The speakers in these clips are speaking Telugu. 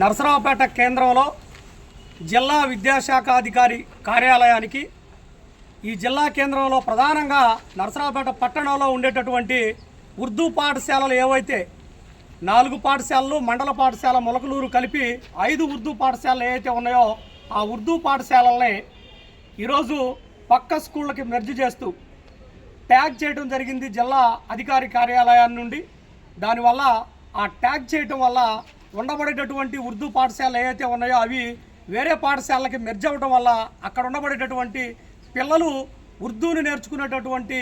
నరసరావుపేట కేంద్రంలో జిల్లా విద్యాశాఖ అధికారి కార్యాలయానికి ఈ జిల్లా కేంద్రంలో ప్రధానంగా నరసరావుపేట పట్టణంలో ఉండేటటువంటి ఉర్దూ పాఠశాలలు ఏవైతే నాలుగు పాఠశాలలు మండల పాఠశాల మొలకలూరు కలిపి ఐదు ఉర్దూ పాఠశాలలు ఏవైతే ఉన్నాయో ఆ ఉర్దూ పాఠశాలల్ని ఈరోజు పక్క స్కూళ్ళకి మెర్జ్ చేస్తూ ట్యాగ్ చేయడం జరిగింది జిల్లా అధికారి కార్యాలయాన్ని నుండి. దానివల్ల ఆ ట్యాగ్ చేయటం వల్ల ఉండబడేటటువంటి ఉర్దూ పాఠశాలలు ఏవైతే ఉన్నాయో అవి వేరే పాఠశాలకి మెర్జ్ అవ్వడం వల్ల అక్కడ ఉండబడేటటువంటి పిల్లలు ఉర్దూని నేర్చుకునేటటువంటి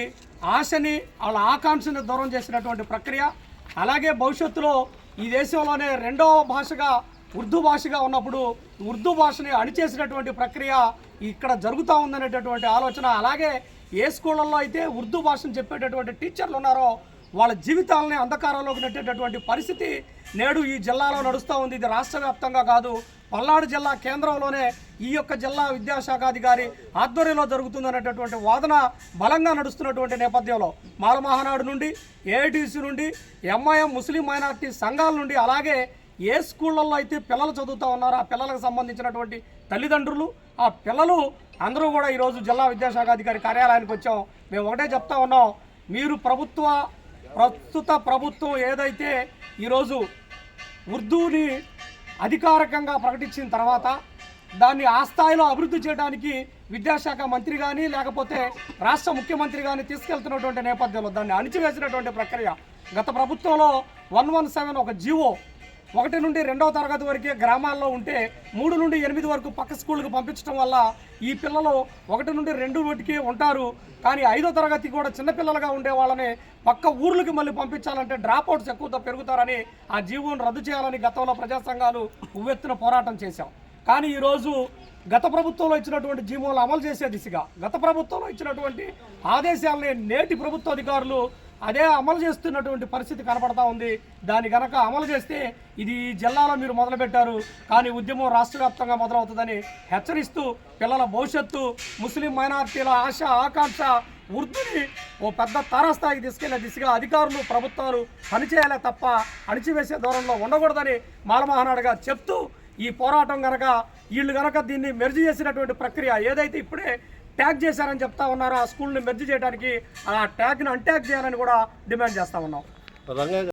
ఆశని వాళ్ళ ఆకాంక్షని దూరం చేసినటువంటి ప్రక్రియ. అలాగే భవిష్యత్తులో ఈ దేశంలోనే రెండవ భాషగా ఉర్దూ భాషగా ఉన్నప్పుడు ఉర్దూ భాషని అణిచేసినటువంటి ప్రక్రియ ఇక్కడ జరుగుతూ ఉందనేటటువంటి ఆలోచన. అలాగే ఏ స్కూళ్ళల్లో అయితే ఉర్దూ భాషను చెప్పేటటువంటి టీచర్లు ఉన్నారో వాళ్ళ జీవితాలని అంధకారంలోకి నెట్టేటటువంటి పరిస్థితి నేడు ఈ జిల్లాలో నడుస్తూ ఉంది. ఇది రాష్ట్ర వ్యాప్తంగా కాదు పల్నాడు జిల్లా కేంద్రంలోనే ఈ యొక్క జిల్లా విద్యాశాఖాధికారి ఆధ్వర్యంలో జరుగుతుందనేటటువంటి వాదన బలంగా నడుస్తున్నటువంటి నేపథ్యంలో మాలమహానాడు నుండి ఏఐటీసీ నుండి ఎంఐఎం ముస్లిం మైనార్టీ సంఘాల నుండి అలాగే ఏ స్కూళ్ళల్లో అయితే పిల్లలు చదువుతూ ఉన్నారో ఆ పిల్లలకు సంబంధించినటువంటి తల్లిదండ్రులు ఆ పిల్లలు అందరూ కూడా ఈరోజు జిల్లా విద్యాశాఖాధికారి కార్యాలయానికి వచ్చాం. మేము ఒకటే చెప్తా ఉన్నాం మీరు ప్రభుత్వ ప్రస్తుత ప్రభుత్వం ఏదైతే ఈరోజు ఉర్దూని అధికారికంగా ప్రకటించిన తర్వాత దాన్ని ఆ స్థాయిలో అభివృద్ధి చేయడానికి విద్యాశాఖ మంత్రి కానీ లేకపోతే రాష్ట్ర ముఖ్యమంత్రి కానీ తీసుకెళ్తున్నటువంటి నేపథ్యంలో దాన్ని అణిచివేసినటువంటి ప్రక్రియ గత ప్రభుత్వంలో వన్ వన్ సెవెన్ ఒక జీవో ఒకటి నుండి రెండవ తరగతి వరకే గ్రామాల్లో ఉంటే మూడు నుండి ఎనిమిది వరకు పక్క స్కూళ్ళకు పంపించడం వల్ల ఈ పిల్లలు ఒకటి నుండి రెండు వాటికి ఉంటారు. కానీ ఐదో తరగతి కూడా చిన్నపిల్లలుగా ఉండే వాళ్ళని పక్క ఊర్లకి మళ్ళీ పంపించాలంటే డ్రాప్ అవుట్స్ ఎక్కువతో పెరుగుతారని ఆ జీవోను రద్దు చేయాలని గతంలో ప్రజా సంఘాలు ఉవ్వెత్తున పోరాటం చేశాం. కానీ ఈరోజు గత ప్రభుత్వంలో ఇచ్చినటువంటి జీవోలు అమలు చేసే దిశగా గత ప్రభుత్వంలో ఇచ్చినటువంటి ఆదేశాలని నేటి ప్రభుత్వ అధికారులు అదే అమలు చేస్తున్నటువంటి పరిస్థితి కనపడతా ఉంది. దాని గనక అమలు చేస్తే ఇది జిల్లాలో మీరు మొదలుపెట్టారు. కానీ ఉద్యమం రాష్ట్ర వ్యాప్తంగా మొదలవుతుందని హెచ్చరిస్తూ పిల్లల భవిష్యత్తు ముస్లిం మైనార్టీల ఆశ ఆకాంక్ష ఉర్దూని ఓ పెద్ద తారాస్థాయికి తీసుకెళ్ళే దిశగా అధికారులు ప్రభుత్వాలు పనిచేయాలే తప్ప అణిచివేసే దూరంలో ఉండకూడదని మాలమహానాడుగా చెప్తూ ఈ పోరాటం గనక వీళ్ళు గనక దీన్ని మెరుజు చేసినటువంటి ప్రక్రియ ఏదైతే ఇప్పుడే ట్యాగ్ చేశారని చెప్తా ఉన్నారు? ఆ స్కూల్ని మెర్జ్ చేయడానికి ఆ ట్యాగ్ని అన్ట్యాగ్ చేయాలని కూడా డిమాండ్ చేస్తా ఉన్నాం.